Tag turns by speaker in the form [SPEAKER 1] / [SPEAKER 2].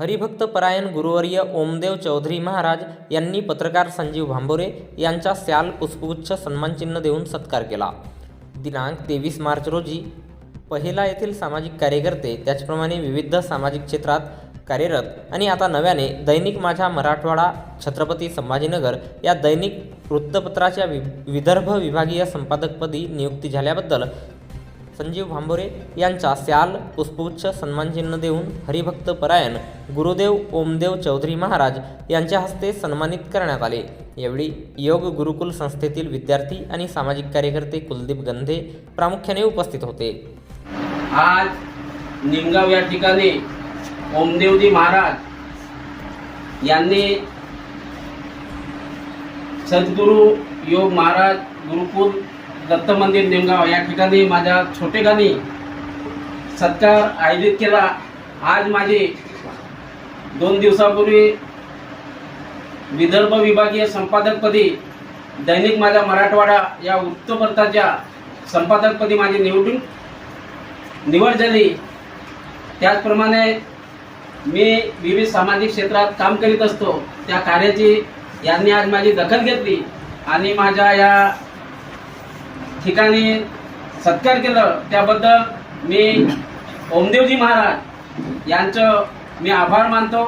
[SPEAKER 1] हरिभक्त परायण गुरुवर्य ओमदेव चौधरी महाराज यांनी पत्रकार संजीव भांबोरे यांचा स्याल पुष्पगुच्छ सन्मानचिन्ह देऊन सत्कार केला. दिनांक तेवीस मार्च रोजी पहिला येथील सामाजिक कार्यकर्ते त्याचप्रमाणे विविध सामाजिक क्षेत्रात कार्यरत आणि आता नव्याने दैनिक माझा मराठवाडा छत्रपती संभाजीनगर या दैनिक वृत्तपत्राच्या वि विदर्भ विभागीय संपादकपदी नियुक्ती झाल्याबद्दल संजीव भांबोरे यांचा स्याल पुष्पगुच्छ सन्मानचिन्ह देऊन हरिभक्त परायण गुरुदेव ओमदेव चौधरी महाराज यांच्या हस्ते सन्मानित करण्यात आले. यावेळी योग गुरुकुल संस्थेतील विद्यार्थी आणि सामाजिक कार्यकर्ते कुलदीप गंधे प्रामुख्याने उपस्थित होते.
[SPEAKER 2] आज निमगाव या ठिकाणी ओमदेवजी महाराज यांनी सद्गुरू योग महाराज गुरुकुल दत्त मंदिर निमगाव या ठिकाणी माझ्या छोटेखानी सत्कार आयोजित केला. आज माझी दोन दिवसापूर्वी विदर्भ विभागीय संपादकपदी दैनिक माझा मराठवाडा या वृत्तपत्राच्या संपादकपदी माझी निवडून निवड झाली. त्याचप्रमाणे मी विविध सामाजिक क्षेत्रात काम करीत असतो. त्या कार्याची यांनी आज माझी दखल घेतली आणि माझ्या या ठिकाणी सत्कार केलं. त्याबद्दल मी ओमदेवजी महाराज यांचं मी आभार मानतो.